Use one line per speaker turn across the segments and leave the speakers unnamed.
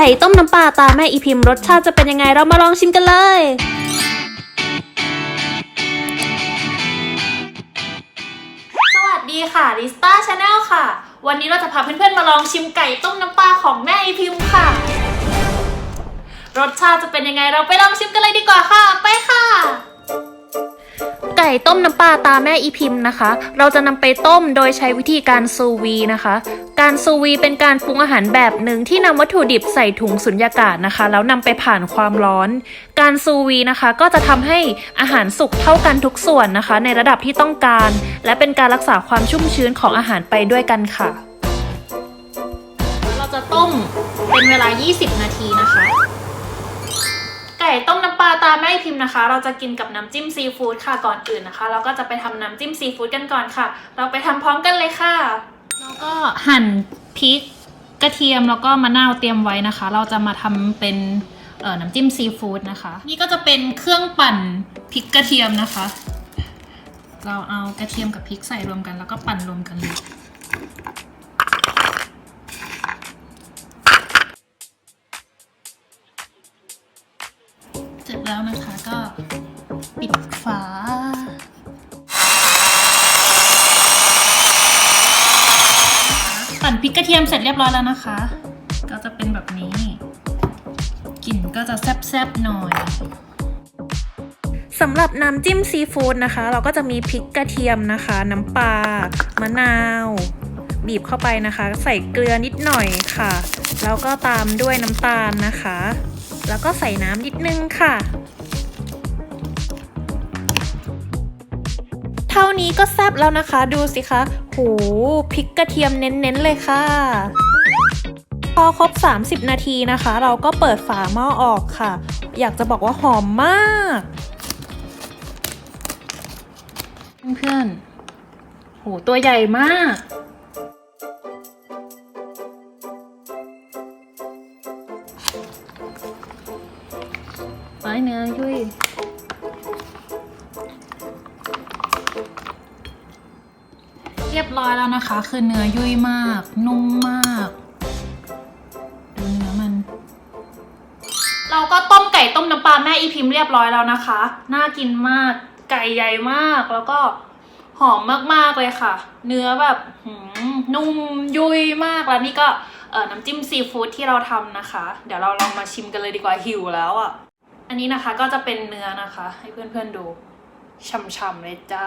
ก่ต้มน้ำปลาตาแม่อีพิมพ์รสชาติจะเป็นยังไงเรามาลองชิมกันเลย
สวัสดีค่ะลิสตาชาแนลค่ะ วันนี้เราจะพาเพื่อนๆมาลองชิมไก่ต้มน้ำปลาของแม่อีพิมพ์ค่ะ รสชาติจะเป็นยังไงเราไปลองชิมกันเลยดีกว่าค่ะ ไปค่ะ
ไก่ต้มน้ำปลาตาแม่อีพิมพ์นะคะ เราจะนำไปต้มโดยใช้วิธีการซูวีนะคะ การซูวีเป็นการปรุงอาหารแบบหนึ่งที่นำวัตถุดิบใส่ถุงสุญญากาศนะคะ แล้วนำไปผ่านความร้อน การซูวีนะคะก็จะทำให้อาหารสุกเท่ากันทุกส่วนนะคะ ในระดับที่ต้องการ และเป็นการรักษาความชุ่มชื้นของอาหารไปด้วยกันค่ะ
เราจะต้มเป็นเวลา 20 นาทีนะคะ ไก่ต้มน้ำปลาตาแม่พิมพ์นะคะ เราจะกินกับน้ำจิ้มซีฟู้ดค่ะก่อนอื่นนะคะ เราก็จะไปทำน้ำจิ้มซีฟู้ดกันก่อนค่ะ เราไปทำพร้อมกันเลยค่ะ แล้วก็หั่นพริกกระเทียมแล้วก็มะนาวเตรียมไว้นะคะ เราจะมาทำเป็นเอ่อน้ำจิ้มซีฟู้ดนะคะ นี่ก็จะเป็นเครื่องปั่นพริกกระเทียมนะคะ เราเอากระเทียมกับพริกใส่รวมกัน แล้วก็ปั่นรวมกันเลยเสร็จแล้วนะคะก็ปิดฝา ปั่น พริกกระเทียมเสร็จเรียบร้อยแล้วนะคะ ก็จะเป็นแบบนี้กลิ่นก็จะแซ่บๆหน่อย
สำหรับน้ำจิ้มซีฟู้ดนะคะ เราก็จะมีพริกกระเทียมนะคะ น้ำปลามะนาว บีบเข้าไปนะคะ ใส่เกลือนิดหน่อยค่ะ แล้วก็ตามด้วยน้ำตาลนะคะ แล้วก็ใส่น้ำนิดนึงค่ะ ท่านี้ก็แซ่บแล้วนะคะ ดูสิคะหูพริกกระเทียมเน้นๆเลยค่ะ พอครบ 30 นาทีนะคะ เราก็เปิดฝาหม้อออกค่ะ อยากจะบอกว่าหอมมาก
เพื่อนๆโหตัวใหญ่มากไม้เนื้อยุ่ย รียบร้อยแล้วนะคะ คือเนื้อยุ่ยมาก นุ่มมาก ดูเนื้อมัน เราก็ต้มไก่ต้มน้ำปลาแม่อีพิมพ์เรียบร้อยแล้วนะคะ น่ากินมาก ไก่ใหญ่มาก แล้วก็หอมมากๆเลยค่ะ เนื้อแบบนุ่มยุ่ยมากแล้วนี่ก็เน้ำจิ้มซีฟู้ดที่เราทำนะคะ เดี๋ยวเราลองมาชิมกันเลยดีกว่าหิวแล้วอะ่ะ อันนี้นะคะก็จะเป็นเนื้อนะคะ ให้เพื่อนๆดูช่ำๆเลยจ้า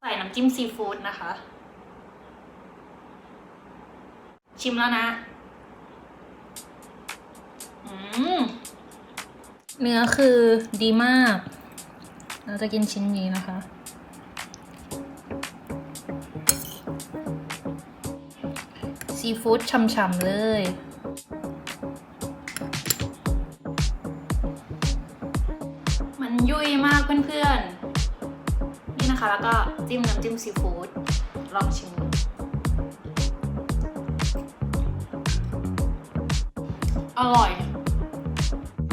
ใส่น้ำจิ้มซีฟู้ดนะคะ ชิมแล้วนะ เนื้อคือดีมาก เราจะกินชิ้นนี้นะคะ ซีฟู้ดฉ่ำๆเลยมันยุ่ยมากเพื่อนๆ นี่นะคะ แล้วก็จิ้มน้ำจิ้มซีฟู้ดลองชิมดู อร่อย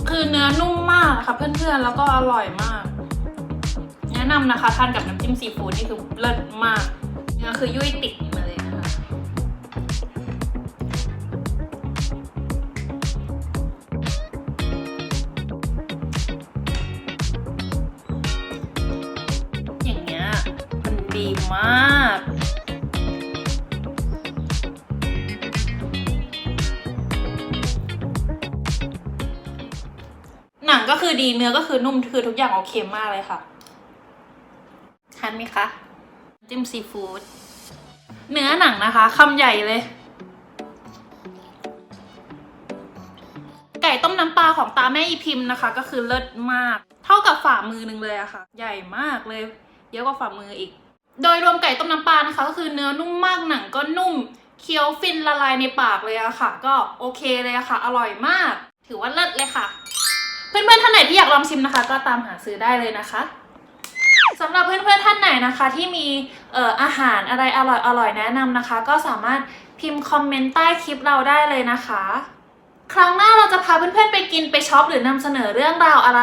คือเนื้อนุ่มมากนะคะเพื่อนๆ แล้วก็อร่อยมาก แนะนำนะคะทานกับน้ำจิ้มซีฟู้ดนี่คือเลิศมาก เนื้อคือยุ่ยติดมาเลยนะคะ อย่างเงี้ยมันดีมาก หนังก็คือดีเนื้อก็คือนุ่มคือทุกอย่างโอเคมากเลยค่ะทานไหมคะจิ้มซีฟู้ดเนื้อหนังนะคะคำใหญ่เลย ไก่ต้มน้ำปลาของตาแม่อีพิมพ์นะคะ ก็คือเลิศมาก เท่ากับฝ่ามือหนึ่งเลยอะค่ะ ใหญ่มากเลยเยอะกว่าฝ่ามืออีก โดยรวมไก่ต้มน้ำปลานะคะ ก็คือเนื้อนุ่มมากหนังก็นุ่มเคี้ยวฟินละลายในปากเลยอะค่ะ ก็โอเคเลยอะค่ะ อร่อยมาก ถือว่าเลิศเลยค่ะ เพื่อนๆท่านไหนที่อยากลองชิมนะคะ ก็ตามหาซื้อได้เลยนะคะสำหรับเพื่อนๆท่านไหนนะคะ ที่มีอออาหารอะไรอร่อยๆแนะนำนะคะ ก็สามารถพิมพ์คอมเมนต์ใต้คลิปเราได้เลยนะคะ
ครั้งหน้าเราจะพาเพื่อนๆไปกินไปช็อปหรือนำเสนอเรื่องราวอะไร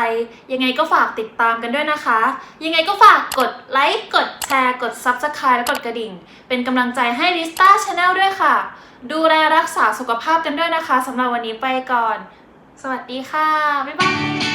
ยังไงก็ฝากติดตามกันด้วยนะคะ ยังไงก็ฝากกดไลค์กดแชร์ กด Subscribe และกดกระดิ่ง เป็นกำลังใจให้ l i s t a Channel ด้วยค่ะ ดูแลรักษาสุขภาพกันด้วยนะคะสำหรับวันนี้ไปก่อน สวัสดีค่ะ บ๊ายบาย